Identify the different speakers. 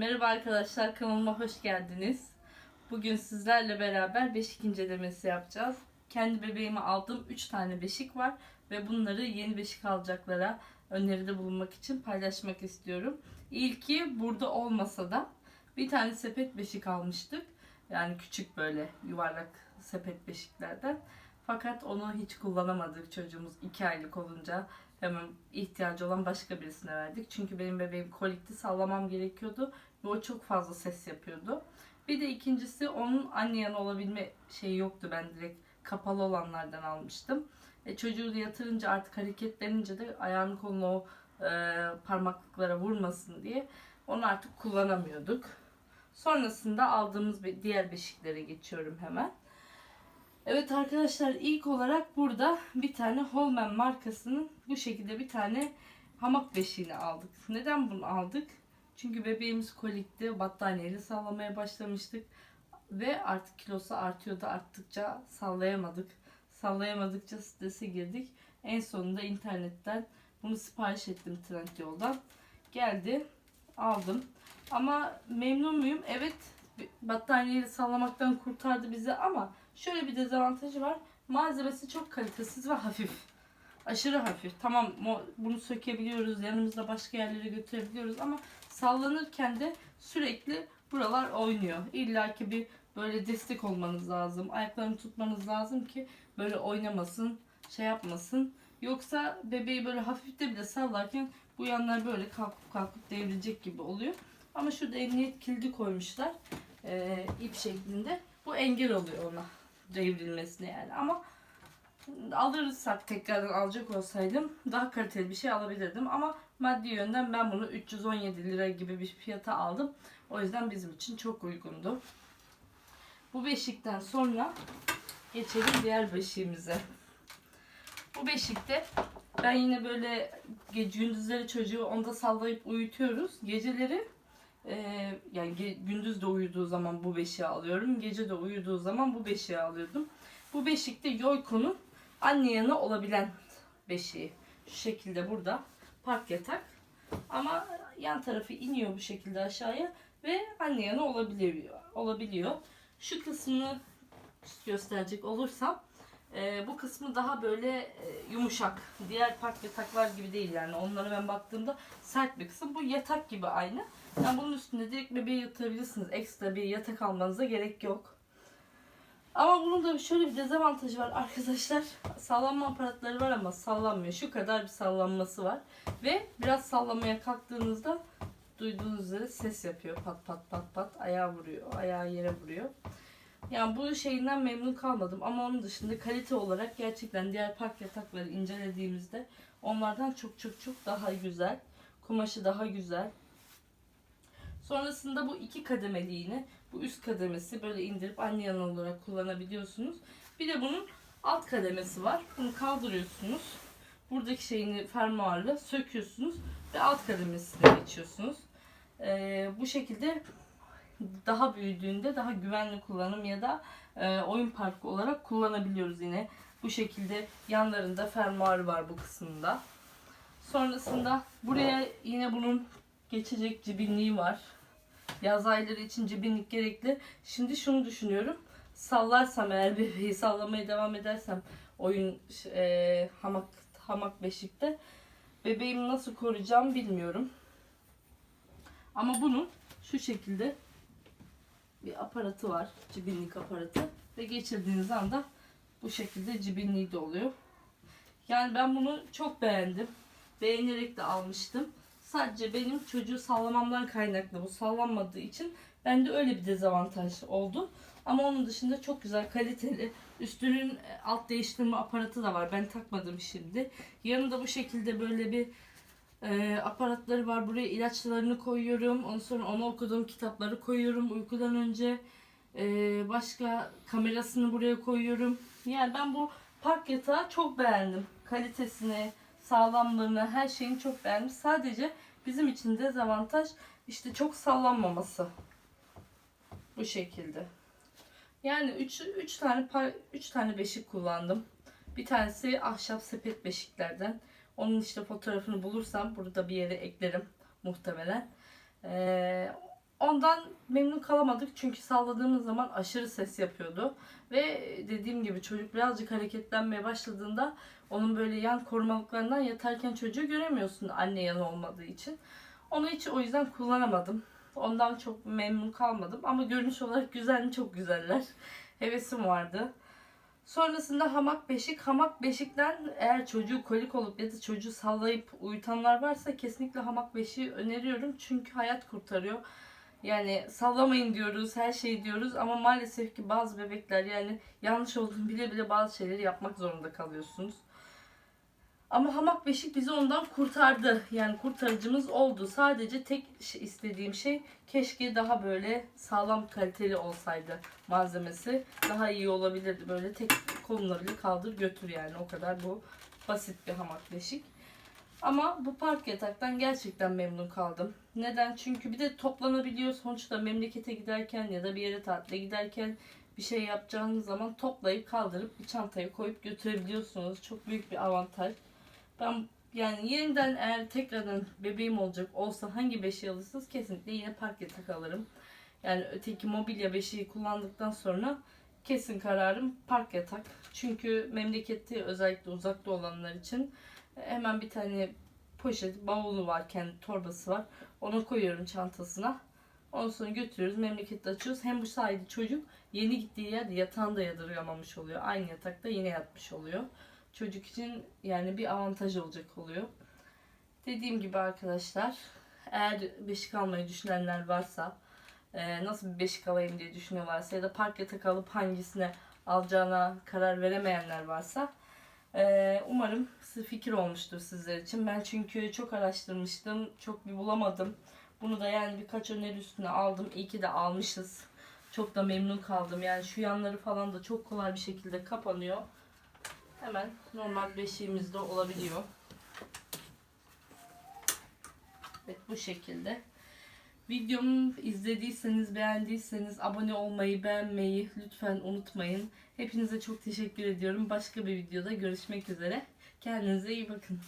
Speaker 1: Merhaba arkadaşlar kanalıma hoş geldiniz. Bugün sizlerle beraber beşik incelemesi yapacağız. Kendi bebeğime aldığım 3 tane beşik var ve bunları yeni beşik alacaklara öneride bulunmak için paylaşmak istiyorum. İlki burada olmasa da bir tane sepet beşik almıştık. Yani küçük böyle yuvarlak sepet beşiklerden. Fakat onu hiç kullanamadık çocuğumuz 2 aylık olunca hemen ihtiyacı olan başka birisine verdik. Çünkü benim bebeğim kolikti sallamam gerekiyordu ve o çok fazla ses yapıyordu. Bir de ikincisi onun anne yanı olabilme şeyi yoktu. Ben direkt kapalı olanlardan almıştım. E, çocuğu yatırınca artık hareketlenince de ayağını kolunu o e, parmaklıklara vurmasın diye onu artık kullanamıyorduk. Sonrasında aldığımız bir diğer beşiklere geçiyorum hemen. Evet arkadaşlar ilk olarak burada bir tane Holman markasının bu şekilde bir tane hamak beşiğini aldık. Neden bunu aldık? Çünkü bebeğimiz kolikti. Battaniyeyle sallamaya başlamıştık. Ve artık kilosu artıyordu. Arttıkça sallayamadık. Sallayamadıkça strese girdik. En sonunda internetten bunu sipariş ettim Trendyol'dan. Geldi. Aldım. Ama memnun muyum? Evet. Battaniyeyle sallamaktan kurtardı bizi ama şöyle bir dezavantajı var. Malzemesi çok kalitesiz ve hafif. Aşırı hafif. Tamam bunu sökebiliyoruz. Yanımızda başka yerlere götürebiliyoruz ama sallanırken de sürekli buralar oynuyor. İlla ki bir böyle destek olmanız lazım. Ayaklarını tutmanız lazım ki böyle oynamasın, şey yapmasın. Yoksa bebeği böyle hafifte bile sallarken bu yanlar böyle kalkıp kalkıp devrilecek gibi oluyor. Ama şurada emniyet kilidi koymuşlar. Ee, ip şeklinde. Bu engel oluyor ona devrilmesine yani. Ama alırsak tekrardan alacak olsaydım daha kaliteli bir şey alabilirdim. Ama maddi yönden ben bunu 317 lira gibi bir fiyata aldım. O yüzden bizim için çok uygundu. Bu beşikten sonra geçelim diğer beşiğimize. Bu beşikte ben yine böyle gece gündüzleri çocuğu onda sallayıp uyutuyoruz. Geceleri e, yani gündüz de uyuduğu zaman bu beşiği alıyorum. Gece de uyuduğu zaman bu beşiği alıyordum. Bu beşikte Yoyko'nun anne yanı olabilen beşiği. Şu şekilde burada park yatak. Ama yan tarafı iniyor bu şekilde aşağıya ve anne yanı olabiliyor. olabiliyor. Şu kısmını gösterecek olursam e, bu kısmı daha böyle e, yumuşak. Diğer park yataklar gibi değil yani. Onlara ben baktığımda sert bir kısım. Bu yatak gibi aynı. Yani bunun üstünde direkt bebeği yatırabilirsiniz. Ekstra bir yatak almanıza gerek yok. Ama bunun da şöyle bir dezavantajı var arkadaşlar. Sallanma aparatları var ama sallanmıyor. Şu kadar bir sallanması var. Ve biraz sallamaya kalktığınızda duyduğunuz üzere ses yapıyor. Pat pat pat pat ayağı vuruyor. Ayağı yere vuruyor. Yani bu şeyinden memnun kalmadım ama onun dışında kalite olarak gerçekten diğer park yatakları incelediğimizde onlardan çok çok çok daha güzel. Kumaşı daha güzel. Sonrasında bu iki kademeli yine. Bu üst kademesi böyle indirip anne yanı olarak kullanabiliyorsunuz. Bir de bunun alt kademesi var. Bunu kaldırıyorsunuz. Buradaki şeyini fermuarla söküyorsunuz ve alt kademesine geçiyorsunuz. Ee, bu şekilde daha büyüdüğünde daha güvenli kullanım ya da e, oyun parkı olarak kullanabiliyoruz yine. Bu şekilde yanlarında fermuarı var bu kısmında. Sonrasında buraya yine bunun geçecek cibinliği var. Yaz ayları için cibinlik gerekli. Şimdi şunu düşünüyorum. Sallarsam eğer bebeği sallamaya devam edersem oyun e, hamak hamak beşikte bebeğimi nasıl koruyacağım bilmiyorum. Ama bunun şu şekilde bir aparatı var. Cibinlik aparatı. Ve geçirdiğiniz anda bu şekilde cibinliği de oluyor. Yani ben bunu çok beğendim. Beğenerek de almıştım. Sadece benim çocuğu sallamamdan kaynaklı bu sallanmadığı için bende öyle bir dezavantaj oldu. Ama onun dışında çok güzel kaliteli. Üstünün alt değiştirme aparatı da var. Ben takmadım şimdi. Yanında bu şekilde böyle bir e, aparatları var. Buraya ilaçlarını koyuyorum. Ondan sonra onu okuduğum kitapları koyuyorum uykudan önce. E, başka kamerasını buraya koyuyorum. Yani ben bu park yatağı çok beğendim. Kalitesini, sağlamlığını, her şeyini çok beğendim. Sadece bizim için dezavantaj işte çok sallanmaması. Bu şekilde. Yani 3 3 tane 3 tane beşik kullandım. Bir tanesi ahşap sepet beşiklerden. Onun işte fotoğrafını bulursam burada bir yere eklerim muhtemelen. Ee, ondan memnun kalamadık çünkü salladığımız zaman aşırı ses yapıyordu. Ve dediğim gibi çocuk birazcık hareketlenmeye başladığında onun böyle yan korumalıklarından yatarken çocuğu göremiyorsun anne yanı olmadığı için. Onu hiç o yüzden kullanamadım. Ondan çok memnun kalmadım ama görünüş olarak güzel mi çok güzeller. Hevesim vardı. Sonrasında hamak beşik. Hamak beşikten eğer çocuğu kolik olup ya da çocuğu sallayıp uyutanlar varsa kesinlikle hamak beşiği öneriyorum. Çünkü hayat kurtarıyor. Yani sallamayın diyoruz, her şey diyoruz ama maalesef ki bazı bebekler yani yanlış olduğunu bile bile bazı şeyleri yapmak zorunda kalıyorsunuz. Ama hamak beşik bizi ondan kurtardı. Yani kurtarıcımız oldu. Sadece tek istediğim şey keşke daha böyle sağlam kaliteli olsaydı malzemesi. Daha iyi olabilirdi. Böyle tek kolunla bile kaldır götür yani. O kadar bu basit bir hamak beşik. Ama bu park yataktan gerçekten memnun kaldım. Neden? Çünkü bir de toplanabiliyor. Sonuçta memlekete giderken ya da bir yere tatile giderken bir şey yapacağınız zaman toplayıp kaldırıp bir çantaya koyup götürebiliyorsunuz. Çok büyük bir avantaj. Ben yani yeniden eğer tekrardan bebeğim olacak olsa hangi beşiği alırsınız kesinlikle yine park yatak alırım. Yani öteki mobilya beşiği kullandıktan sonra kesin kararım park yatak. Çünkü memlekette özellikle uzakta olanlar için hemen bir tane poşet bavulu var kendi torbası var. Ona koyuyorum çantasına. Ondan sonra götürüyoruz memlekette açıyoruz. Hem bu sayede çocuk yeni gittiği yerde yatağında yadırgamamış oluyor. Aynı yatakta yine yatmış oluyor çocuk için yani bir avantaj olacak oluyor. Dediğim gibi arkadaşlar eğer beşik almayı düşünenler varsa e, nasıl bir beşik alayım diye düşünüyorlarsa ya da park yatak alıp hangisine alacağına karar veremeyenler varsa e, umarım fikir olmuştur sizler için. Ben çünkü çok araştırmıştım. Çok bir bulamadım. Bunu da yani birkaç öneri üstüne aldım. İyi ki de almışız. Çok da memnun kaldım. Yani şu yanları falan da çok kolay bir şekilde kapanıyor hemen normal beşiğimizde olabiliyor. Evet bu şekilde. Videomu izlediyseniz, beğendiyseniz abone olmayı, beğenmeyi lütfen unutmayın. Hepinize çok teşekkür ediyorum. Başka bir videoda görüşmek üzere. Kendinize iyi bakın.